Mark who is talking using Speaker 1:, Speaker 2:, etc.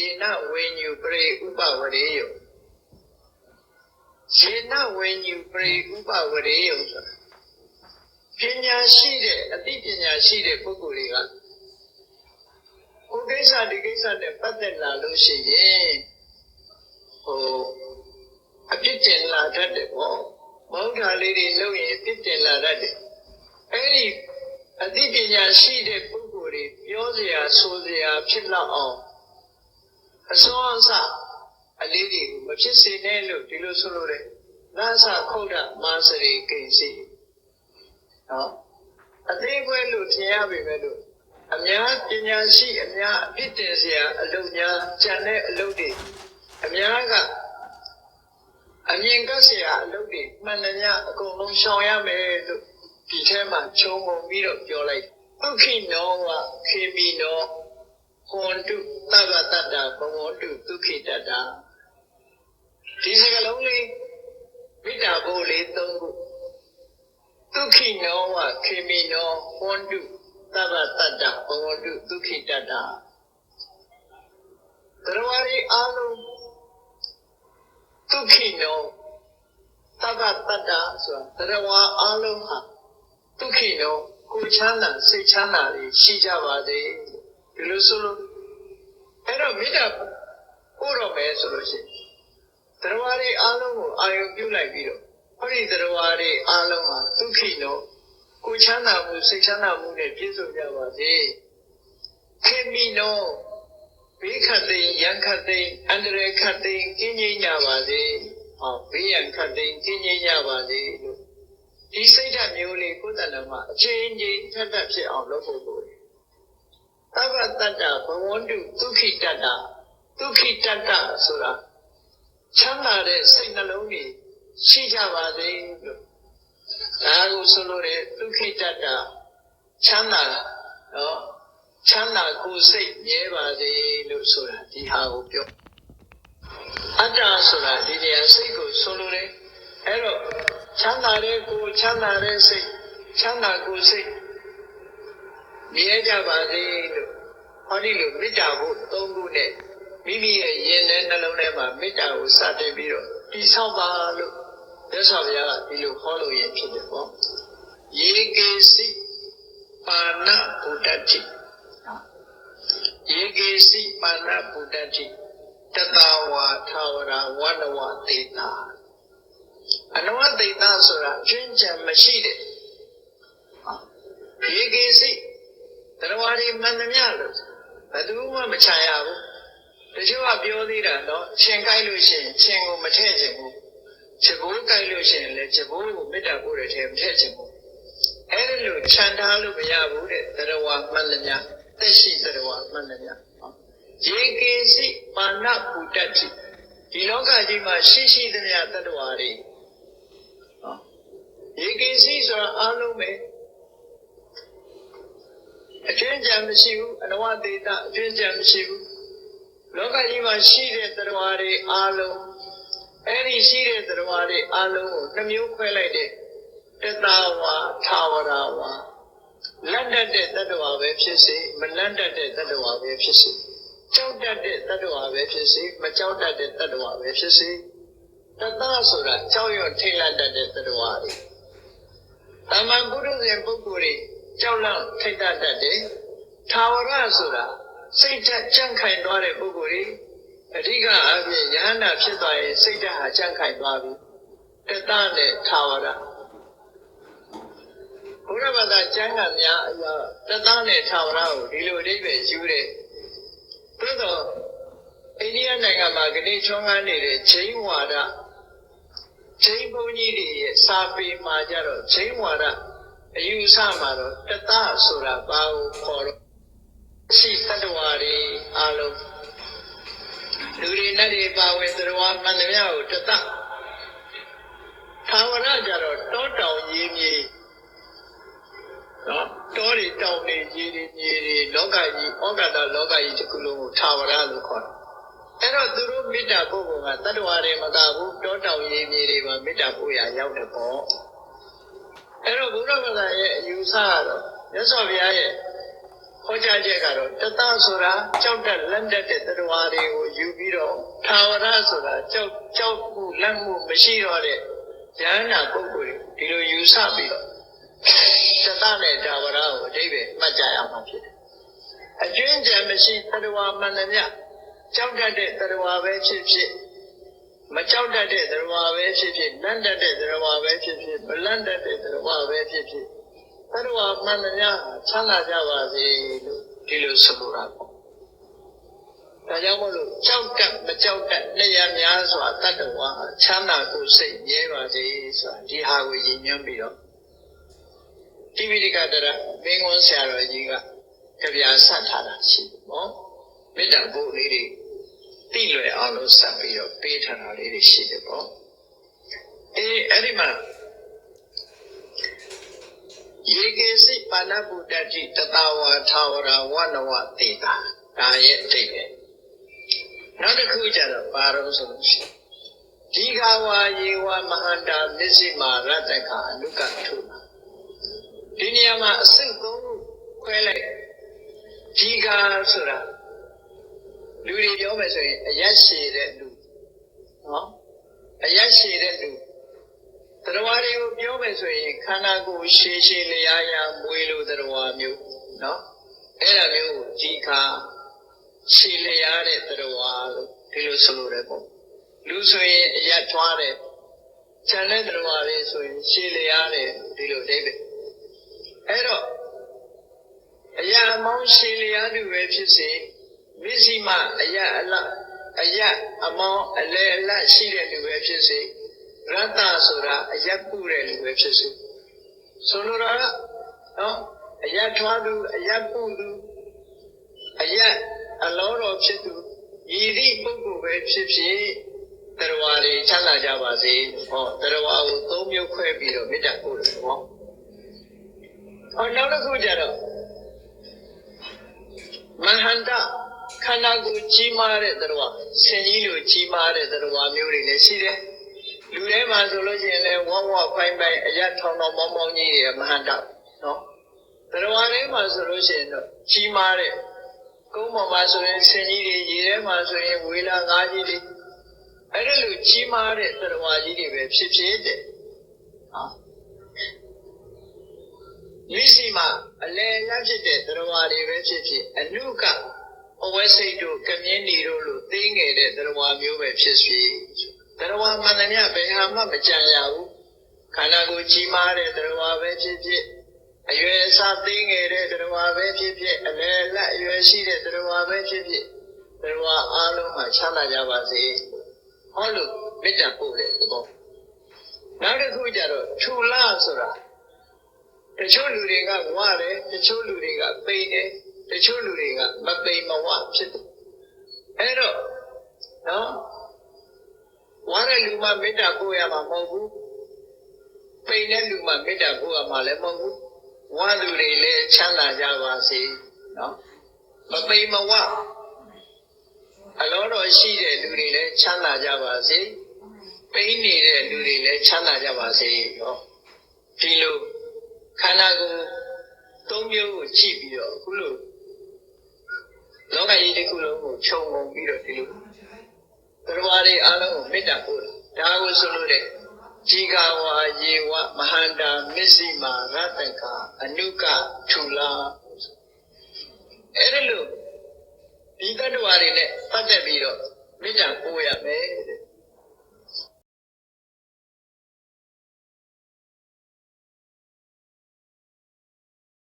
Speaker 1: ယေနဝေညုပရိဥပဝရေယယေနဝေညုပရိဥပဝရေယဆိုတာပညာရှိတဲ့အသိပညာရှိတဲ့ပုဂ္ဂိုလ်တွေကကိုယ်ကိစ္စဒီကိစ္စနဲ့ပတ်သက်လာလို့ရှိရင်ဟိုအပြစ်တင်လာတတ်တယ်ပေါ့မဟုတ်တာလေးတွေလုပ်ရင်အပြစ်တင်လာတတ်တယ်အဲ့ဒီအသိပညာရှိတဲ့ပုဂ္ဂိုလ်တွေပြောစရာဆိုစရာဖြစ်လောက်အောင် အစွမ်းအစအလေးတွေကိုမဖြစ်စေနဲ့လို့ဒီလိုဆိုလို့တယ်နာသခုတ်တာမာစရိကိစီနော်အသေးခွဲလို့ထင်ရပေမဲ့လို့အများပညာရှိအများအပြစ်တင်စရာအလုပ်များကြံတဲ့အလုပ်တွေအများကအမြင်ကပ်စရာအလုပ်တွေမှန်တယ်များအကုန်လုံးရှောင်ရမယ်လို့ဒီထဲမှာခြုံငုံပြီးတော့ပြောလိုက်ဒုက္ခိနောဝခေမိနော ဟွန်တုသဗ္ဗတတ္တဘဝတုဒုက္ခိတတ္တဒီစကလုံးလေးမေတ္တာဘုလေးသုံးခုဒုက္ခိနောဝခေမိနောဟွန်တုသဗ္ဗတတ္တဘဝတုဒုက္ခိတတ္တသရဝရီအားလုံးဒုက္ခိနောသဗ္ဗတတ္တဆိုတာသရဝအားလုံးဟာဒုက္ခိနောကိုချမ်းသာစိတ်ချမ်းသာတွေရှိကြပါစေ ဒီလိုဆိုလို့အဲ့တော့မေတ္တာပို့တော့မယ်ဆိုလို့ရှိရင်သရဝရီအားလုံးကိုအာရုံပြုလိုက်ပြီးတော့ဟောဒီသရဝရီအားလုံးဟာဒုက္ခိနောကိုချမ်းသာမှုစိတ်ချမ်းသာမှုနဲ့ပြည့်စုံကြပါစေခေမိနောဘေးခတ်သိမ်းရန်ခတ်သိမ်းအန္တရာယ်ခတ်သိမ်းကင်းငြိမ်းကြပါစေဟောဘေးရန်ခတ်သိမ်းကင်းငြိမ်းကြပါစေလို့ဒီစိတ်ဓာတ်မျိုးလေးကိုယ်တဏ္ဍမှာအချင်းချင်းထက်ထက်ဖြစ်အောင်လုပ်ဖို့လိုတယ် သဗ္ဗတတ္တဘဝန္တုဒုက္ခိတတ္တဒုက္ခိတတ္တဆိုတာချမ်းသာတဲ့စိတ်နှလုံးတွေရှိကြပါစေလို့ဒါကိုဆိုလို့တဲ့ဒုက္ခိတတ္တချမ်းသာနော်ချမ်းသာကိုယ်စိတ်မြဲပါစေလို့ဆိုတာဒီဟာကိုပြောအတ္တဆိုတာဒီနေရာစိတ်ကိုဆိုလိုတယ်အဲ့တော့ချမ်းသာတဲ့ကိုယ်ချမ်းသာတဲ့စိတ်ချမ်းသာကိုယ်စိတ် မြဲကြပါစေလို့ဟောဒီလိုမေတ္တာကိုသုံးခုနဲ့မိမိရဲ့ရင်ထဲနှလုံးထဲမှာမေတ္တာကိုစတင်ပြီးတော့တည်ဆောက်ပါလို့မြတ်စွာဘုရားကဒီလိုဟောလို့ရဖြစ်တယ်ပေါ့ယေကေစီပါဏဗုဒ္ဓတိယေကေစီပါဏဗုဒ္ဓတိတတဝါထာဝရဝနဝတေတာအနဝတေတာဆိုတာကျွင်းကြံမရှိတဲ့ယေကေစီ တရားဝါဒီမှန်သမျှလို့ဘယ်သူမှမချရဘူးတချို့ကပြောသေးတာတော့ရှင်ကြိုက်လို့ရှိရင်ရှင်ကိုမထည့်ချင်ဘူးချက်ဘိုးကြိုက်လို့ရှိရင်လည်းချက်ဘိုးကိုမေတ္တာပို့တဲ့ထဲမထည့်ချင်ဘူးအဲ့ဒါလို့ခြံထားလို့မရဘူးတဲ့တရားဝါမှန်သမျှသက်ရှိတရားဝါမှန်သမျှယေကေစီပါဏပုတ္တတိဒီလောကကြီးမှာရှိရှိသမျှတ attva တွေယေကေစီဆိုတာအလုံးပဲအကျွ င်းကြံမရှိဘူးအနဝတေတအကျွင်းကြံမရှိဘူးလောကကြီးမှာရှိတဲ့သတ္တဝါတွေအားလုံးအဲ့ဒီရှိတဲ့သတ္တဝါတွေအားလုံးကိုနှမျိုးခွဲလိုက်တဲ့တတဝါသာဝရဝါလက်တတ်တဲ့သတ္တဝါပဲဖြစ်စေမလက်တတ်တဲ့သတ္တဝါပဲဖြစ်စေကြောက်တတ်တဲ့သတ္တဝါပဲဖြစ်စေမကြောက်တတ်တဲ့သတ္တဝါပဲဖြစ်စေတတဆိုတာကြောက်ရွံ့ထိတ်လန့်တတ်တဲ့သတ္တဝါတွေတမန်ပုရုဇဉ်ပုဂ္ဂိုလ်တွေ ကြောက်လန့်ထိတ်တတ်တတ်တယ်သာဝရဆိုတာစိတ်ဓာတ်ကြံ့ခိုင်သွားတဲ့ပုဂ္ဂိုလ်တွေအဓိကအပြင်ယဟနာဖြစ်သွားရင်စိတ်ဓာတ်ဟာကြံ့ခိုင်သွားပြီတတနဲ့သာဝရဘုရားဘာသာကျမ်းဂန်များအရာတတနဲ့သာဝရကိုဒီလိုအဓိပ္ပာယ်ယူတယ်သို့တော့အိန္ဒိယနိုင်ငံမှာဂတိချောင်းကားနေတဲ့ဂျိန်းဝါဒဂျိန်းဘုန်းကြီးတွေရဲ့စာပေမှာကြတော့ဂျိန်းဝါဒ အယူဆမှာတော့တတဆိုတာဘာကိုခေါ်တော့ရှိတတ္တဝါတွေအားလုံးလူတွေနဲ့တွေပါဝင်သတ္တဝါမှန်သမျှကိုတတသာဝရကြတော့တောတောင်ရေးမြေနော်တောတွေတောင်တွေကြီးတွေမြေတွေလောကကြီးဩဃတလောကကြီးတစ်ခုလုံးကိုသာဝရလို့ခေါ်တယ်အဲ့တော့သူတို့မေတ္တာပို့ဖို့ကတတ္တဝါတွေမကဘူးတောတောင်ရေးမြေတွေမှာမေတ္တာပို့ရရောက်တယ်ပေါ့ အဲ့တော့ဘုရားဗလာရဲ့အယူဆကတော့မြတ်စွာဘုရားရဲ့ဟဟောကြားချက်ကတော့တတဆိုတာကြောက်တက်လက်တက်တဲ့တရားတွေကိုယူပြီးတော့သာဝရဆိုတာကြောက်ကြောက်မှုလက်မှုမရှိတော့တဲ့ဉာဏ်နာပုဂ္ဂိုလ်တွေဒီလိုယူဆပြီးတော့တတနဲ့သာဝရကိုအတိပ္ပယ်မှတ်ကြရမှာဖြစ်တယ်။အကျွင်းကြံမရှိတရားမှန်သမျှကြောက်တတ်တဲ့တရားပဲဖြစ်ဖြစ် မကြောက်တတ်တဲ့တရားပဲဖြစ်ဖြစ်လန့်တတ်တဲ့တရားပဲဖြစ်ဖြစ်မလန့်တတ်တဲ့တရားပဲဖြစ်ဖြစ်သတ္တဝါမှန်သမျှချမ်းသာကြပါစေလို့ဒီလိုဆိုလိုတာပေါ့။ဒါကြောင့်မလို့ကြောက်တတ်မကြောက်တတ်နေရများစွာတတ္တဝါချမ်းသာကိုစိတ်မြဲပါစေဆိုတာဒီဟာကိုရည်ညွှန်းပြီးတော့တိပိဋကတရမင်းကွန်းဆရာတော်ကြီးကကြပြာဆက်ထားတာရှိတယ်ပေါ့။မေတ္တာပို့လေးတွေ တိလွယ်အောင်လို့ဆက်ပြီးတော့ပေးထားတာလေးတွေရှိတယ်ပေါ့။အေးအဲ့ဒီမှာယေကေစိပါဏဗုဒ္ဓတိတတဝါထာဝရဝနဝတေတာဒါရဲ့အတိတ်ပဲနောက်တစ်ခုကျတော့ဘာလို့ဆိုလို့ရှိရင်ဒီဃဝါယေဝမဟန္တာမစ္စိမာရတ္တကအနုကထုဒီနေရာမှာအစိတ်သုံးခုခွဲလိုက်ဒီဃဆိုတာ လူတွေပြောမယ်ဆိုရင်အရက်ရှည်တဲ့လူနော်အရက်ရှည်တဲ့လူတရားတွေကိုပြောမယ်ဆိုရင်ခန္ဓာကိုယ်ရှည်ရှည်လျားရာမွေလိုတရားမျိုးနော်အဲ့ဒါမျိုးကိုဒီခါရှည်လျားတဲ့တရားလို့ဒီလိုဆိုလိုတယ်ပေါ့လူဆိုရင်အရက်ထွားတဲ့ဉာဏ်တဲ့တရားတွေဆိုရင်ရှည်လျားတဲ့ဒီလိုအိဗယ်အဲ့တော့အရာအမောင်းရှည်လျားသူပဲဖြစ်စေ မစ္စည်းမအယအလအယအမောင်းအလေအလရှိတဲ့လူပဲဖြစ်စေရတ္တဆိုတာအယပုတဲ့လူပဲဖြစ်စေဆိုလိုတာကနော်အယထွားသူအယပုသူအယအလောတော်ဖြစ်သူရည်သည့်ပုဂ္ဂိုလ်ပဲဖြစ်ဖြစ်တရားတွေချမ်းသာကြပါစေဟောတရားကိုသုံးမျိုးခွဲပြီးတော့မေတ္တာပို့တယ်ဟောဟောနောက်တစ်ခုကျတော့မဟန္တ ခန္ဓာကိုယ်ကြီးမားတဲ့တရားဆင်ကြီးလိုကြီးမားတဲ့တရားမျိုးတွေလည်းရှိတယ်လူထဲမှာဆိုလို့ရှိရင်လည်းဝဝဖိုင်းဖိုင်းအရထောင်ထောင်မောင်းမောင်းကြီးတွေမဟန္တနော်တရားထဲမှာဆိုလို့ရှိရင်တော့ကြီးမားတဲ့ကုန်းပေါ်မှာဆိုရင်ဆင်ကြီးတွေရေထဲမှာဆိုရင်ဝေလာငါးကြီးတွေအဲ့ဒါလိုကြီးမားတဲ့တရားကြီးတွေပဲဖြစ်ဖြစ်တဲ့ဟာမိစီမှာအလယ်ရဖြစ်တဲ့တရားတွေပဲဖြစ်ဖြစ်အနုက အဝဲစိတ်တို့ကမြင်းနေတို့လိုသိငယ်တဲ့တရားမျိုးပဲဖြစ်ဖြစ်တရားမှန်သမျှဘယ်ဟာမှမကြံရဘူးခန္ဓာကိုယ်ကြီးမားတဲ့တရားပဲဖြစ်ဖြစ်အရွယ်အစားသိငယ်တဲ့တရားပဲဖြစ်ဖြစ်အလယ်လက်အရွယ်ရှိတဲ့တရားပဲဖြစ်ဖြစ်တရားအားလုံးမှာချမ်းသာကြပါစေဟောလို့မေတ္တာပို့တယ်ဘောနောက်တစ်ခုကျတော့ထူလာဆိုတာတချို့လူတွေကဝရတယ်တချို့လူတွေကပိန်တယ် တချို့လူတွေကမပိန်မဝဖြစ်တယ်အဲ့တော့နော်ဝါတဲ့လူမှမေတ္တာပို့ရမှာမဟုတ်ဘူးပိန်တဲ့လူမှမေတ္တာပို့ရမှာလည်းမဟုတ်ဘူးဝါသူတွေလည်းချမ်းသာကြပါစေနော်မပိန်မဝအလောတော်ရှိတဲ့လူတွေလည်းချမ်းသာကြပါစေပိန်နေတဲ့လူတွေလည်းချမ်းသာကြပါစေဟောဒီလိုခန္ဓာကိုယ်သုံးမျိုးကိုကြည့်ပြီးတော့အခုလို လောကကြီးတစ်ခုလုံးကိုခြုံငုံပြီးတော့ဒီလိုတရားတွေအားလုံးကိုမေတ္တာပို့တာဒါကိုဆိုလို့တဲ့ဇီကဝါယေဝမဟန္တာမစ္စိမာရတ္တကအနုကထူလာအဲ့ဒီလိုဒီတ attva တွေနဲ့ပတ်သက်ပြီးတော့မေတ္တာပို့ရမယ်